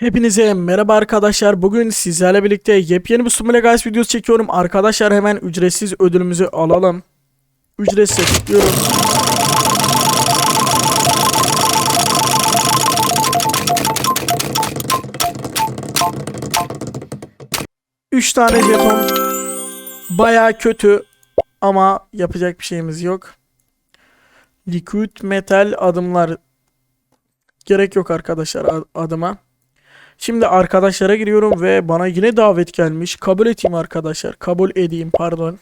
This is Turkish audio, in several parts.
Hepinize merhaba arkadaşlar. Bugün sizlerle birlikte yepyeni bir Sumile Guys videosu çekiyorum. Arkadaşlar hemen ücretsiz ödülümüzü alalım. Ücretsiz tıklıyorum. Üç tane jeton. Baya kötü ama yapacak bir şeyimiz yok. Liquid metal adımlar gerek yok arkadaşlar ad- adıma. Şimdi arkadaşlara giriyorum ve bana yine davet gelmiş. Kabul edeyim arkadaşlar. Kabul edeyim pardon.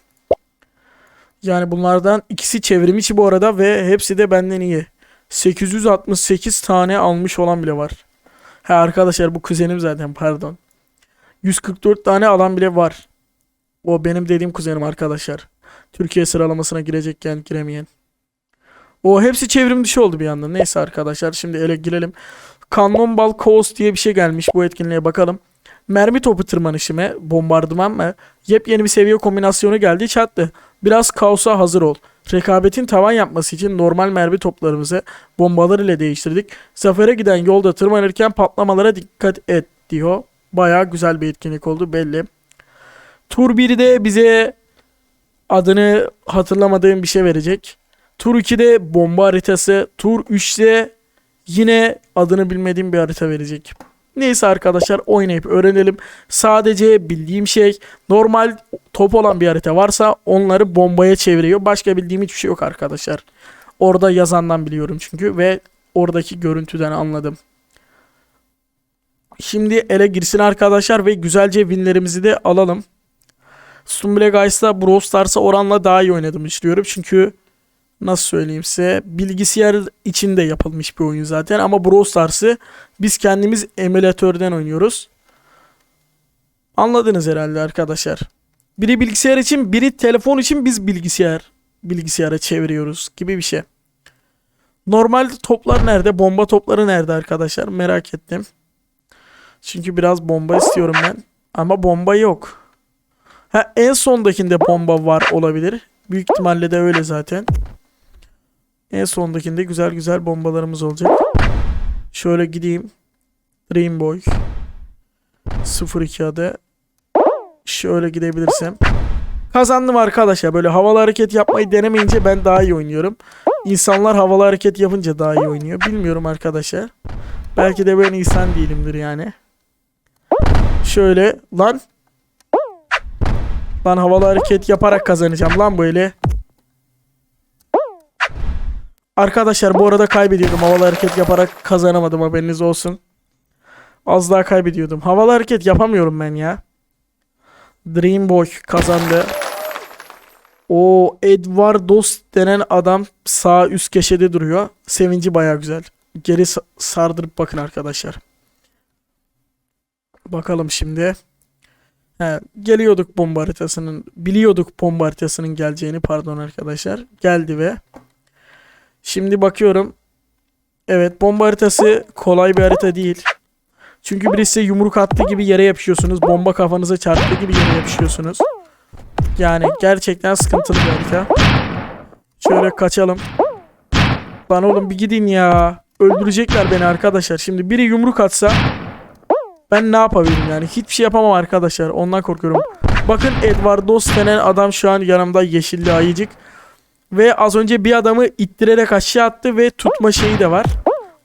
Yani bunlardan ikisi çevrim içi bu arada ve hepsi de benden iyi. 868 tane almış olan bile var. Ha arkadaşlar bu kuzenim zaten pardon. 144 tane alan bile var. O benim dediğim kuzenim arkadaşlar. Türkiye sıralamasına girecekken giremeyen. O hepsi çevrim dışı oldu bir anda. Neyse arkadaşlar şimdi ele girelim. Cannonball Coast diye bir şey gelmiş. Bu etkinliğe bakalım. Mermi topu tırmanışı mı? Bombardıman mı? Yepyeni bir seviye kombinasyonu geldi çattı. Biraz kaosa hazır ol. Rekabetin tavan yapması için normal mermi toplarımızı bombalar ile değiştirdik. Zafere giden yolda tırmanırken patlamalara dikkat et diyor. Baya güzel bir etkinlik oldu belli. Tur 1'de bize adını hatırlamadığım bir şey verecek. Tur 2'de bomba haritası. Tur 3'te yine adını bilmediğim bir harita verecek. Neyse arkadaşlar oynayıp öğrenelim. Sadece bildiğim şey normal top olan bir harita varsa onları bombaya çeviriyor. Başka bildiğim hiçbir şey yok arkadaşlar. Orada yazandan biliyorum çünkü ve oradaki görüntüden anladım. Şimdi ele girsin arkadaşlar ve güzelce winlerimizi de alalım. Stumble Guys'ta Brawl Stars'a oranla daha iyi oynadım düşünüyorum. Çünkü nasıl söyleyeyim size bilgisayar içinde yapılmış bir oyun zaten ama Brawl Stars'ı biz kendimiz emülatörden oynuyoruz. Anladınız herhalde arkadaşlar. Biri bilgisayar için, biri telefon için biz bilgisayar bilgisayara çeviriyoruz gibi bir şey. Normal toplar nerede? Bomba topları nerede arkadaşlar? Merak ettim. Çünkü biraz bomba istiyorum ben. Ama bomba yok. Ha en sondakinde bomba var olabilir. Büyük ihtimalle de öyle zaten. En sondakinde güzel güzel bombalarımız olacak. Şöyle gideyim. Dream Boy. 02 adı. Şöyle gidebilirsem. Kazandım arkadaşlar. Böyle havalı hareket yapmayı denemeyince ben daha iyi oynuyorum. İnsanlar havalı hareket yapınca daha iyi oynuyor. Bilmiyorum arkadaşlar. Belki de ben insan değilimdir yani. Şöyle lan. Lan havalı hareket yaparak kazanacağım lan böyle. Arkadaşlar bu arada kaybediyordum. Havalı hareket yaparak kazanamadım haberiniz olsun. Az daha kaybediyordum. Havalı hareket yapamıyorum ben ya. Dream Boy kazandı. O Edwardos denen adam sağ üst köşede duruyor. Sevinci baya güzel. Geri sa- sardırıp bakın arkadaşlar. Bakalım şimdi. He, geliyorduk bomba haritasının. Biliyorduk bomba haritasının geleceğini pardon arkadaşlar. Geldi ve Şimdi bakıyorum. Evet bomba haritası kolay bir harita değil. Çünkü birisi yumruk attığı gibi yere yapışıyorsunuz. Bomba kafanıza çarptığı gibi yere yapışıyorsunuz. Yani gerçekten sıkıntılı bir harita. Şöyle kaçalım. Lan oğlum bir gidin ya. Öldürecekler beni arkadaşlar. Şimdi biri yumruk atsa ben ne yapabilirim yani? Hiçbir şey yapamam arkadaşlar. Ondan korkuyorum. Bakın Edwardos denen adam şu an yanımda yeşilli ayıcık. Ve az önce bir adamı ittirerek aşağı attı ve tutma şeyi de var.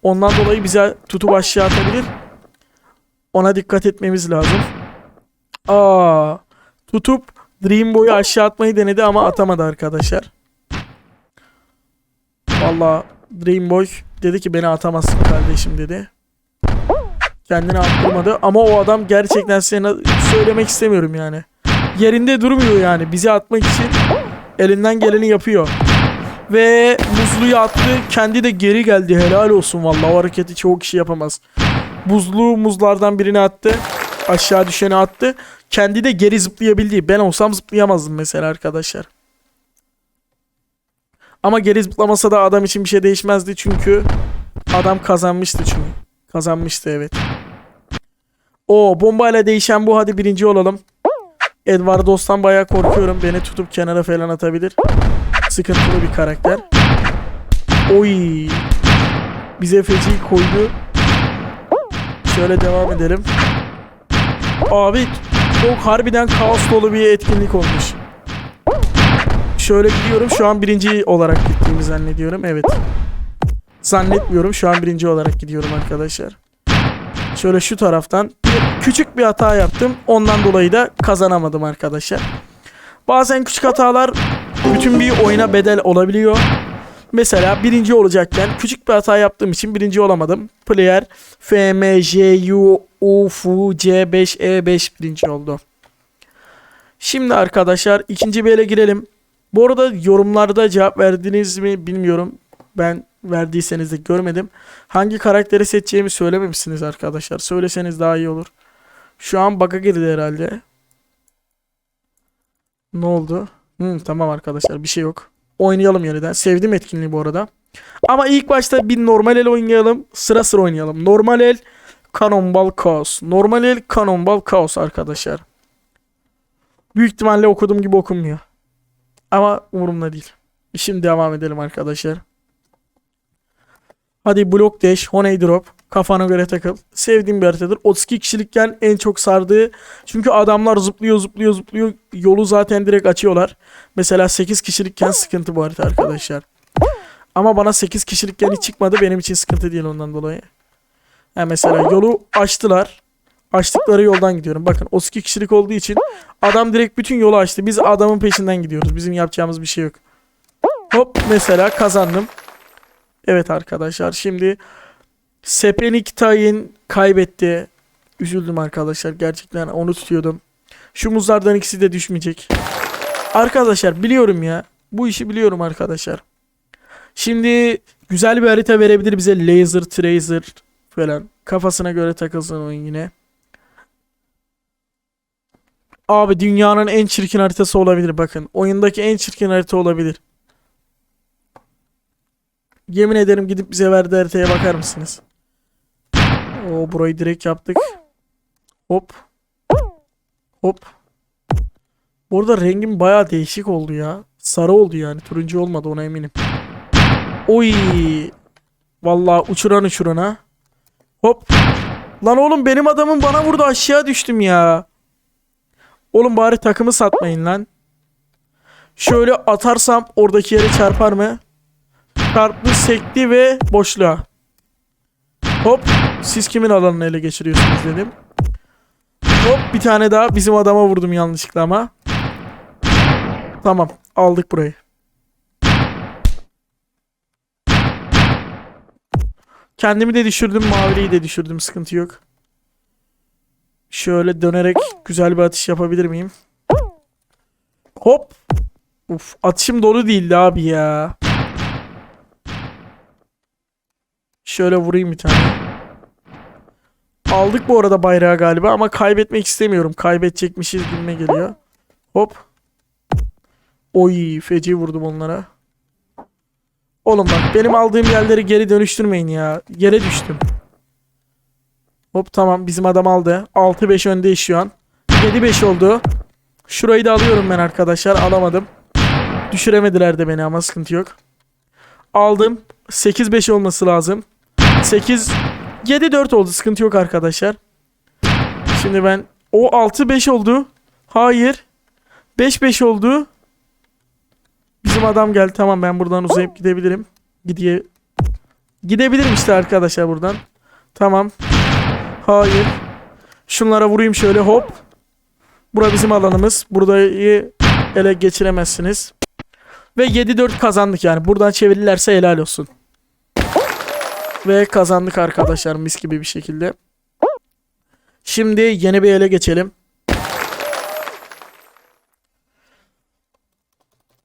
Ondan dolayı bize tutup aşağı atabilir. Ona dikkat etmemiz lazım. Aa, tutup Dream Boy'u aşağı atmayı denedi ama atamadı arkadaşlar. Valla Dream Boy dedi ki beni atamazsın kardeşim dedi. Kendini attırmadı ama o adam gerçekten sana söylemek istemiyorum yani. Yerinde durmuyor yani bizi atmak için elinden geleni yapıyor. Ve muzluyu attı. Kendi de geri geldi. Helal olsun vallahi. O hareketi çoğu kişi yapamaz. Buzlu muzlardan birini attı. Aşağı düşeni attı. Kendi de geri zıplayabildi. Ben olsam zıplayamazdım mesela arkadaşlar. Ama geri zıplamasa da adam için bir şey değişmezdi. Çünkü adam kazanmıştı çünkü. Kazanmıştı evet. O bombayla değişen bu. Hadi birinci olalım. Edwardos'tan bayağı korkuyorum. Beni tutup kenara falan atabilir. Sıkıntılı bir karakter. Oy. Bize feci koydu. Şöyle devam edelim. Abi çok harbiden kaos dolu bir etkinlik olmuş. Şöyle gidiyorum. Şu an birinci olarak gittiğimi zannediyorum. Evet. Zannetmiyorum. Şu an birinci olarak gidiyorum arkadaşlar. Şöyle şu taraftan küçük bir hata yaptım. Ondan dolayı da kazanamadım arkadaşlar. Bazen küçük hatalar bütün bir oyuna bedel olabiliyor. Mesela birinci olacakken küçük bir hata yaptığım için birinci olamadım. Player F, M, J, U, U, F, C5, E5 birinci oldu. Şimdi arkadaşlar ikinci bir ele girelim. Bu arada yorumlarda cevap verdiniz mi bilmiyorum. Ben verdiyseniz de görmedim. Hangi karakteri seçeceğimi söylememişsiniz arkadaşlar. Söyleseniz daha iyi olur. Şu an bug'a girdi herhalde. Ne oldu? Hı, tamam arkadaşlar bir şey yok. Oynayalım yeniden. Sevdim etkinliği bu arada. Ama ilk başta bir normal el oynayalım. Sıra sıra oynayalım. Normal el Cannonball Chaos. Normal el Cannonball Chaos arkadaşlar. Büyük ihtimalle okuduğum gibi okunmuyor. Ama umurumda değil. Şimdi devam edelim arkadaşlar. Hadi Block Dash, Honey Drop. Kafana göre takıl. Sevdiğim bir haritadır. 32 kişilikken en çok sardığı. Çünkü adamlar zıplıyor zıplıyor zıplıyor. Yolu zaten direkt açıyorlar. Mesela 8 kişilikken sıkıntı bu harita arkadaşlar. Ama bana 8 kişilikken hiç çıkmadı. Benim için sıkıntı değil ondan dolayı. Yani mesela yolu açtılar. Açtıkları yoldan gidiyorum. Bakın 32 kişilik olduğu için adam direkt bütün yolu açtı. Biz adamın peşinden gidiyoruz. Bizim yapacağımız bir şey yok. Hop mesela kazandım. Evet arkadaşlar şimdi Sepenik Tayin kaybetti. Üzüldüm arkadaşlar. Gerçekten onu tutuyordum. Şu muzlardan ikisi de düşmeyecek. Arkadaşlar biliyorum ya. Bu işi biliyorum arkadaşlar. Şimdi güzel bir harita verebilir bize. Laser, Tracer falan. Kafasına göre takılsın oyun yine. Abi dünyanın en çirkin haritası olabilir bakın. Oyundaki en çirkin harita olabilir. Yemin ederim gidip bize verdiği haritaya bakar mısınız? O burayı direkt yaptık. Hop. Hop. Burada rengim baya değişik oldu ya. Sarı oldu yani. Turuncu olmadı ona eminim. Oy. Vallahi uçuran uçurana. Hop. Lan oğlum benim adamım bana vurdu aşağı düştüm ya. Oğlum bari takımı satmayın lan. Şöyle atarsam oradaki yere çarpar mı? Çarptı, sekti ve boşluğa. Hop. Siz kimin alanını ele geçiriyorsunuz dedim. Hop bir tane daha bizim adama vurdum yanlışlıkla ama. Tamam aldık burayı. Kendimi de düşürdüm maviliyi de düşürdüm sıkıntı yok. Şöyle dönerek güzel bir atış yapabilir miyim? Hop. Uf atışım dolu değildi abi ya. Şöyle vurayım bir tane. Aldık bu arada bayrağı galiba ama kaybetmek istemiyorum. Kaybedecekmişiz gibime geliyor. Hop. Oy feci vurdum onlara. Oğlum bak benim aldığım yerleri geri dönüştürmeyin ya. Yere düştüm. Hop tamam bizim adam aldı. 6-5 öndeyiz şu an. 7-5 oldu. Şurayı da alıyorum ben arkadaşlar. Alamadım. Düşüremediler de beni ama sıkıntı yok. Aldım. 8-5 olması lazım. 8 7-4 oldu. Sıkıntı yok arkadaşlar. Şimdi ben o 6-5 oldu. Hayır. 5-5 oldu. Bizim adam geldi. Tamam ben buradan uzayıp gidebilirim. Gidiye Gidebilirim işte arkadaşlar buradan. Tamam. Hayır. Şunlara vurayım şöyle hop. Bura bizim alanımız. Burayı ele geçiremezsiniz. Ve 7-4 kazandık yani. Buradan çevirirlerse helal olsun. Ve kazandık arkadaşlar mis gibi bir şekilde. Şimdi yeni bir ele geçelim.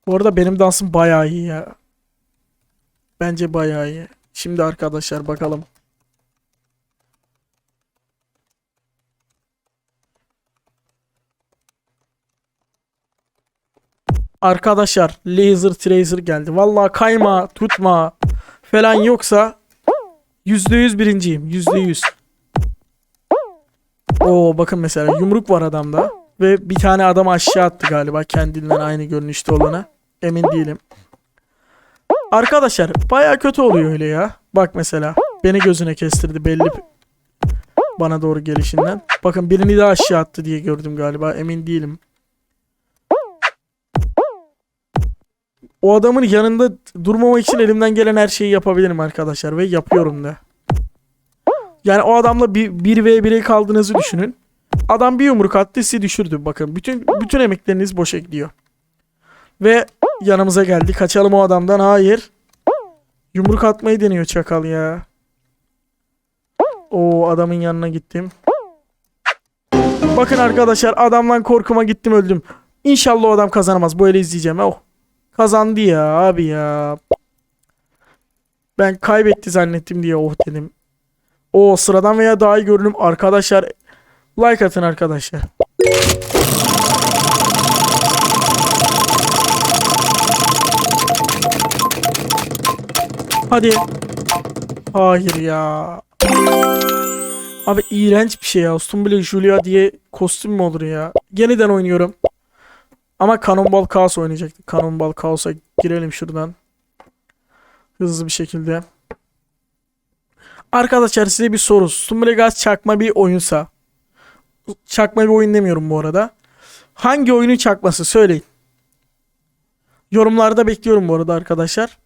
Bu arada benim dansım bayağı iyi ya. Bence bayağı iyi. Şimdi arkadaşlar bakalım. Arkadaşlar laser tracer geldi. Vallahi kayma, tutma falan yoksa %100 birinciyim. %100. Oo bakın mesela yumruk var adamda. Ve bir tane adam aşağı attı galiba kendinden aynı görünüşte olana. Emin değilim. Arkadaşlar baya kötü oluyor öyle ya. Bak mesela beni gözüne kestirdi belli. Bana doğru gelişinden. Bakın birini daha aşağı attı diye gördüm galiba. Emin değilim. O adamın yanında durmamak için elimden gelen her şeyi yapabilirim arkadaşlar. Ve yapıyorum da. Yani o adamla bir 1v1'e kaldığınızı düşünün. Adam bir yumruk attı sizi düşürdü. Bakın bütün bütün emekleriniz boşa gidiyor. Ve yanımıza geldi. Kaçalım o adamdan. Hayır. Yumruk atmayı deniyor çakal ya. O adamın yanına gittim. Bakın arkadaşlar adamdan korkuma gittim öldüm. İnşallah o adam kazanamaz. Eli izleyeceğim. Oh. Kazandı ya abi ya. Ben kaybetti zannettim diye oh dedim. O sıradan veya daha iyi görünüm arkadaşlar. Like atın arkadaşlar. Hadi. Hayır ya. Abi iğrenç bir şey ya. Stumbling Julia diye kostüm mü olur ya? Yeniden oynuyorum. Ama Cannonball Chaos oynayacaktık. Cannonball Chaos'a girelim şuradan. Hızlı bir şekilde. Arkadaşlar size bir soru. Stumblegas çakma bir oyunsa. Çakma bir oyun demiyorum bu arada. Hangi oyunun çakması söyleyin. Yorumlarda bekliyorum bu arada arkadaşlar.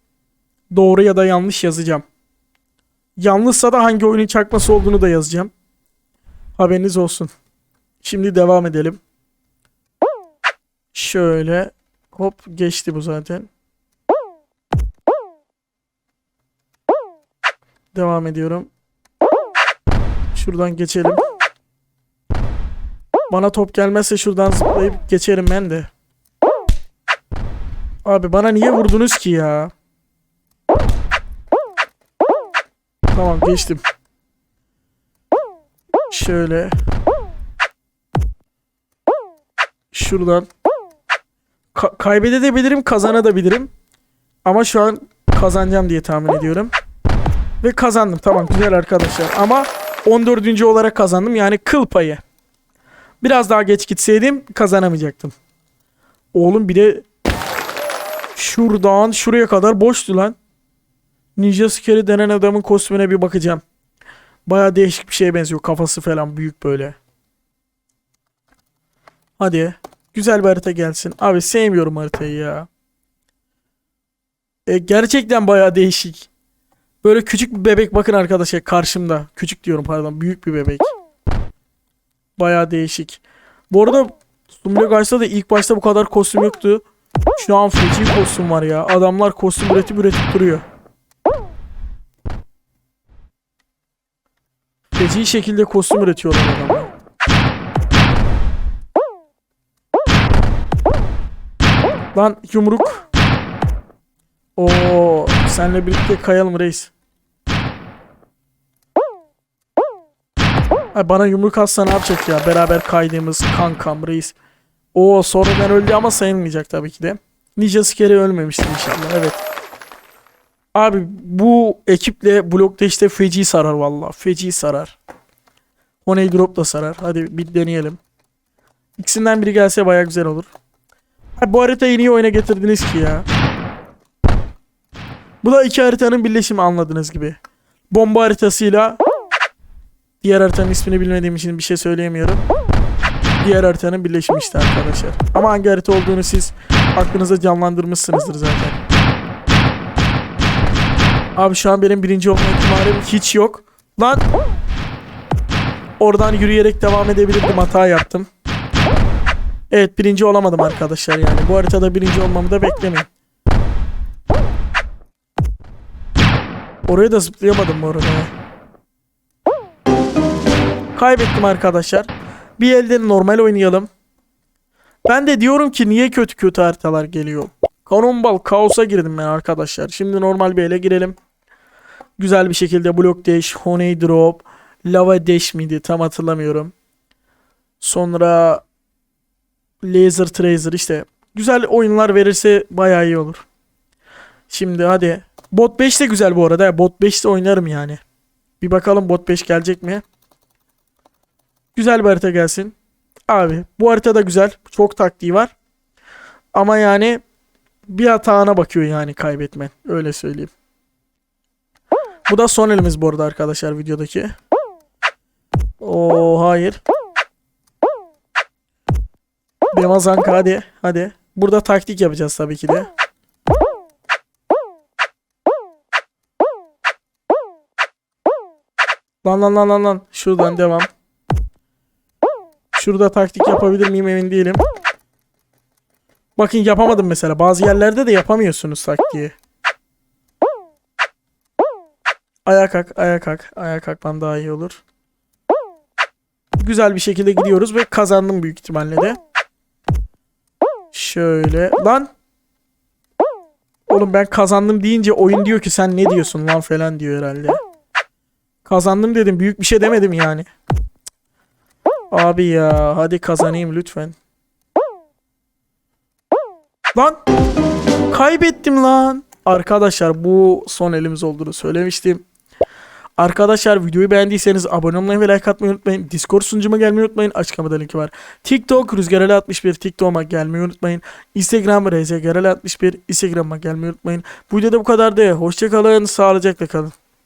Doğru ya da yanlış yazacağım. Yanlışsa da hangi oyunun çakması olduğunu da yazacağım. Haberiniz olsun. Şimdi devam edelim. Şöyle hop geçti bu zaten. Devam ediyorum. Şuradan geçelim. Bana top gelmezse şuradan zıplayıp geçerim ben de. Abi bana niye vurdunuz ki ya? Tamam geçtim. Şöyle. Şuradan. Ka- kaybedebilirim, kazanabilirim. Ama şu an kazanacağım diye tahmin ediyorum. Ve kazandım. Tamam güzel arkadaşlar. Ama 14. olarak kazandım. Yani kıl payı. Biraz daha geç gitseydim kazanamayacaktım. Oğlum bir de şuradan şuraya kadar boştu lan. Ninja Scary denen adamın kostümüne bir bakacağım. Baya değişik bir şeye benziyor. Kafası falan büyük böyle. Hadi. Güzel bir harita gelsin. Abi sevmiyorum haritayı ya. E, gerçekten baya değişik. Böyle küçük bir bebek bakın arkadaşlar karşımda. Küçük diyorum pardon. Büyük bir bebek. Baya değişik. Bu arada Stumble Guys'ta da ilk başta bu kadar kostüm yoktu. Şu an feci kostüm var ya. Adamlar kostüm üretip üretip duruyor. Feci şekilde kostüm üretiyorlar adamlar. Lan yumruk. Oo, senle birlikte kayalım reis. Ay bana yumruk atsa ne yapacak ya? Beraber kaydığımız kankam reis. O sonradan öldü ama sayılmayacak tabii ki de. Ninja Scary ölmemiştir inşallah. Evet. Abi bu ekiple blokta işte feci sarar valla. Feci sarar. Honey Drop da sarar. Hadi bir deneyelim. İkisinden biri gelse baya güzel olur. Bu haritayı niye oyuna getirdiniz ki ya? Bu da iki haritanın birleşimi anladığınız gibi. Bomba haritasıyla diğer haritanın ismini bilmediğim için bir şey söyleyemiyorum. Diğer haritanın birleşimi işte arkadaşlar. Ama hangi harita olduğunu siz aklınıza canlandırmışsınızdır zaten. Abi şu an benim birinci olma ihtimalim hiç yok. Lan! Oradan yürüyerek devam edebilirdim. Hata yaptım. Evet birinci olamadım arkadaşlar yani. Bu haritada birinci olmamı da beklemeyin. Oraya da zıplayamadım bu arada. Kaybettim arkadaşlar. Bir elden normal oynayalım. Ben de diyorum ki niye kötü kötü haritalar geliyor. Cannonball Kaos'a girdim ben arkadaşlar. Şimdi normal bir ele girelim. Güzel bir şekilde Block Dash, Honey Drop, Lava Dash miydi tam hatırlamıyorum. Sonra Laser Tracer işte. Güzel oyunlar verirse bayağı iyi olur. Şimdi hadi. Bot 5 de güzel bu arada. Bot 5 de oynarım yani. Bir bakalım bot 5 gelecek mi? Güzel bir harita gelsin. Abi bu harita da güzel. Çok taktiği var. Ama yani bir hatana bakıyor yani kaybetmen. Öyle söyleyeyim. Bu da son elimiz bu arada arkadaşlar videodaki. Oo hayır. Demazanka hadi. Hadi. Burada taktik yapacağız tabii ki de. Lan lan lan lan lan. Şuradan devam. Şurada taktik yapabilir miyim emin değilim. Bakın yapamadım mesela. Bazı yerlerde de yapamıyorsunuz taktiği. Ayağa kalk, ayağa kalk. Ayağa kalkman daha iyi olur. Güzel bir şekilde gidiyoruz ve kazandım büyük ihtimalle de. Şöyle. Lan. Oğlum ben kazandım deyince oyun diyor ki sen ne diyorsun lan falan diyor herhalde. Kazandım dedim. Büyük bir şey demedim yani. Abi ya hadi kazanayım lütfen. Lan kaybettim lan. Arkadaşlar bu son elimiz olduğunu söylemiştim. Arkadaşlar videoyu beğendiyseniz abone olmayı ve like atmayı unutmayın. Discord sunucuma gelmeyi unutmayın. Açıklamada linki var. TikTok Rüzgareli 61 TikTok'uma gelmeyi unutmayın. Instagram RZGRL 61 Instagram'a gelmeyi unutmayın. Bu videoda bu kadar da. Hoşçakalın. Sağlıcakla kalın.